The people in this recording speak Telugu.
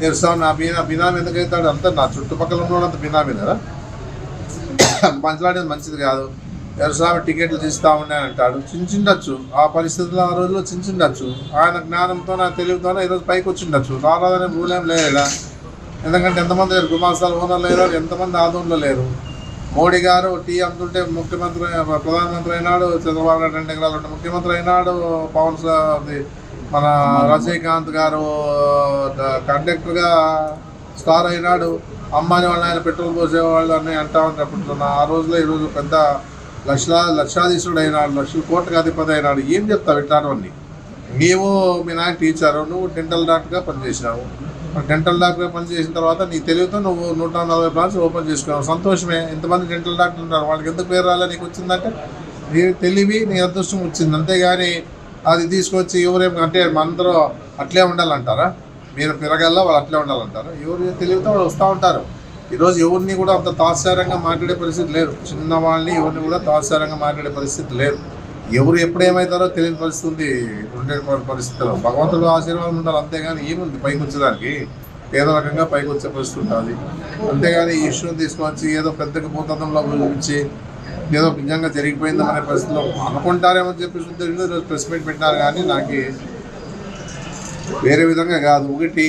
తెలుసా నా బినా బినామీ ఎందుకైతాడు? అవుతాడు అంతా నా చుట్టుపక్కల ఉన్నంత బినామీ కదా? మంచిలాడేది మంచిది కాదు. ఎరస్వామి టికెట్లు తీస్తా ఉన్నాయంటాడు అంటాడు. చించుండొచ్చు ఆ పరిస్థితుల్లో ఆ రోజుల్లో చించిండొచ్చు ఆయన జ్ఞానంతో నా తెలివితోనే ఈరోజు పైకి వచ్చిండొచ్చు. రారాదనే రూలేం లేదా ఎందుకంటే ఎంతమంది లేరు? గుమాస్తాలు ఓనర్ లేరు ఎంతమంది ఆదోన్లో లేరు? మోడీ గారు టీ అమ్ముతుంటే ముఖ్యమంత్రి ప్రధానమంత్రి అయినాడు చంద్రబాబు నాయుడు రెండు ఎకరాలు ముఖ్యమంత్రి అయినాడు పవన్ అది మన రజనీకాంత్ గారు కండక్టర్గా స్టార్ అయినాడు. అమ్మాని వాళ్ళు ఆయన పెట్రోల్ పోసేవాళ్ళు అని అంటా ఉన్నప్పుడు ఆ రోజులో ఈ రోజు పెద్ద లక్షలా లక్షాధీశుడు అయినాడు లక్షల కోట్లకు అధిపతి అయినాడు. ఏం చెప్తావు ఇట్లాంటివన్నీ? నీవు మీ నాయన టీచరు నువ్వు డెంటల్ డాక్టర్గా పనిచేసినావు. డెంటల్ డాక్టర్గా పనిచేసిన తర్వాత నీ తెలివితో నువ్వు నూట నలభై బ్రాంచ్ ఓపెన్ చేసుకున్నావు. సంతోషమే. ఎంతమంది డెంటల్ డాక్టర్లు ఉన్నారు వాళ్ళకి ఎందుకు పేరు రాలే? నీకు వచ్చిందంటే నీ తెలివి నీ అదృష్టం వచ్చింది. అంతేగాని అది తీసుకొచ్చి ఎవరేం అంటే మనందరూ అట్లే ఉండాలంటారా? మీరు పెరగల్లా వాళ్ళు అట్లే ఉండాలంటారా? ఎవరు తెలివితే వాళ్ళు వస్తూ ఉంటారు. ఈరోజు ఎవరిని కూడా అంత తాత్సారంగా మాట్లాడే పరిస్థితి లేదు. చిన్న వాళ్ళని ఎవరిని కూడా తాత్సారంగా మాట్లాడే పరిస్థితి లేదు. ఎవరు ఎప్పుడు ఏమవుతారో తెలియని పరిస్థితి ఉంది. ఉండే పరిస్థితుల్లో భగవంతుడు ఆశీర్వాదం ఉండాలి అంతేగాని ఏముంది పైకి వచ్చేదానికి? ఏదో రకంగా పైకి వచ్చే పరిస్థితి ఉంటుంది. అంతేగాని ఈ ఇష్యూని తీసుకొచ్చి ఏదో పెద్దగా భూతంలో చూపించి ఏదో నిజంగా జరిగిపోయింది అనే పరిస్థితిలో అనుకుంటారేమో అని చెప్పేసి తెలియదు. ప్రెస్ మీట్ పెట్టినారు కానీ నాకు వేరే విధంగా కాదు. ఒకటి